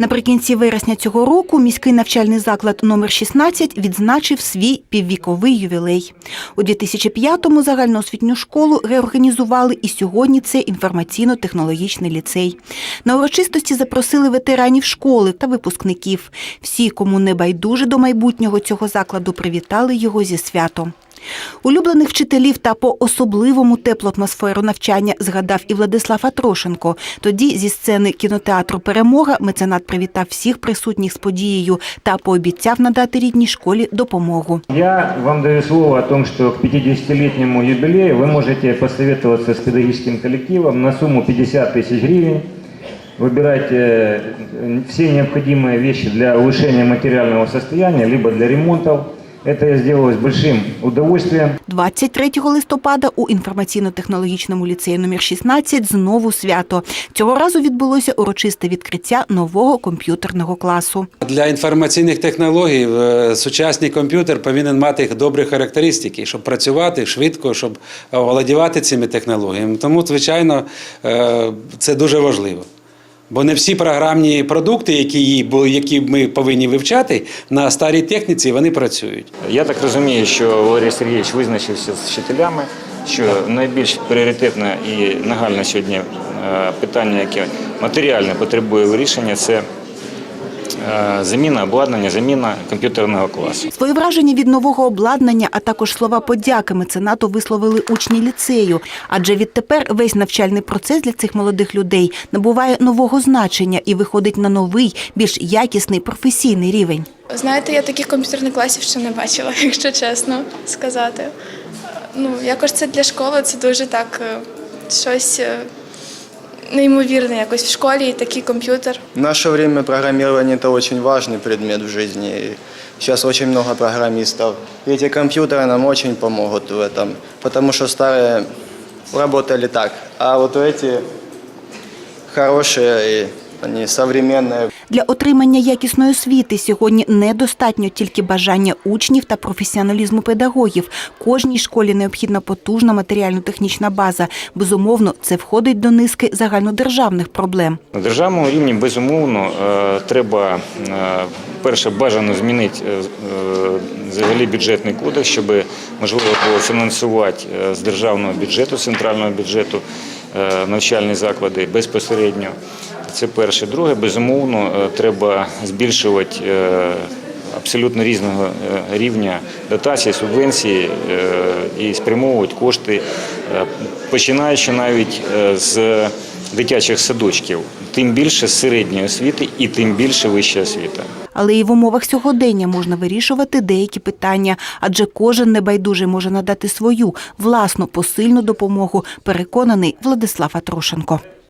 Наприкінці вересня цього року міський навчальний заклад номер 16 відзначив свій піввіковий ювілей. У 2005-му загальноосвітню школу реорганізували, і сьогодні це інформаційно-технологічний ліцей. На урочистості запросили ветеранів школи та випускників. Всі, кому не байдуже до майбутнього цього закладу, привітали його зі святом. Улюблених вчителів та по особливому теплу атмосферу навчання згадав і Владислав Атрошенко. Тоді зі сцени кінотеатру Перемога меценат привітав всіх присутніх з подією та пообіцяв надати рідній школі допомогу. Я вам даю слово о том, что к 50-летнему юбилею вы можете посоветоваться с педагогическим коллективом на сумму 50 тысяч гривен. Выбирайте э, все необходимые вещи для улучшения материального состояния, либо для ремонтов. Это я сделаю с большим удовольствием. 23 листопада у інформаційно-технологічному ліцеї номер 16 знову свято. Цього разу відбулося урочисте відкриття нового комп'ютерного класу. Для інформаційних технологій е, сучасний комп'ютер повинен мати добрі характеристики, щоб працювати швидко, щоб володівати цими технологіями. Тому, звичайно, е, це дуже важливо. Бо не всі програмні продукти, які, які ми повинні вивчати на старій техніці, вони працюють. Я так розумію, що Валерій Сергійович визначився з вчителями, що найбільш пріоритетне і нагальне сьогодні е, питання, яке матеріально потребує вирішення, це заміна обладнання, заміна комп'ютерного класу. Свої враження від нового обладнання, а також слова подяки меценату висловили учні ліцею. Адже відтепер весь навчальний процес для цих молодих людей набуває нового значення і виходить на новий, більш якісний професійний рівень. Знаєте, я таких комп'ютерних класів ще не бачила, якщо чесно сказати. Ну, якось це для школи це дуже так е, щось е, неймовірне якось в школі і такий комп'ютер. В наше время программирование – это очень важный предмет в жизни. И сейчас очень много программистов. И эти компьютеры нам очень помогут в этом, потому что старые работали так, а вот эти хорошие, и они современные. Для отримання якісної освіти сьогодні недостатньо тільки бажання учнів та професіоналізму педагогів. Кожній школі необхідна потужна матеріально-технічна база. Безумовно, це входить до низки загальнодержавних проблем. На державному рівні безумовно е, треба е, перше бажано змінити е, взагалі бюджетний кодекс, щоб можливо було фінансувати з державного бюджету, центрального бюджету навчальні заклади безпосередньо. Це перше. Друге, безумовно, е, треба збільшувати е, абсолютно різного е, рівня дотації, субвенції і спрямовувати кошти, починаючи навіть з дитячих садочків, тим більше з середньої освіти і тим більше вища освіта. Але і в умовах сьогодення можна вирішувати деякі питання, адже кожен небайдужий може надати свою власну посильну допомогу, переконаний Владислав Атрошенко.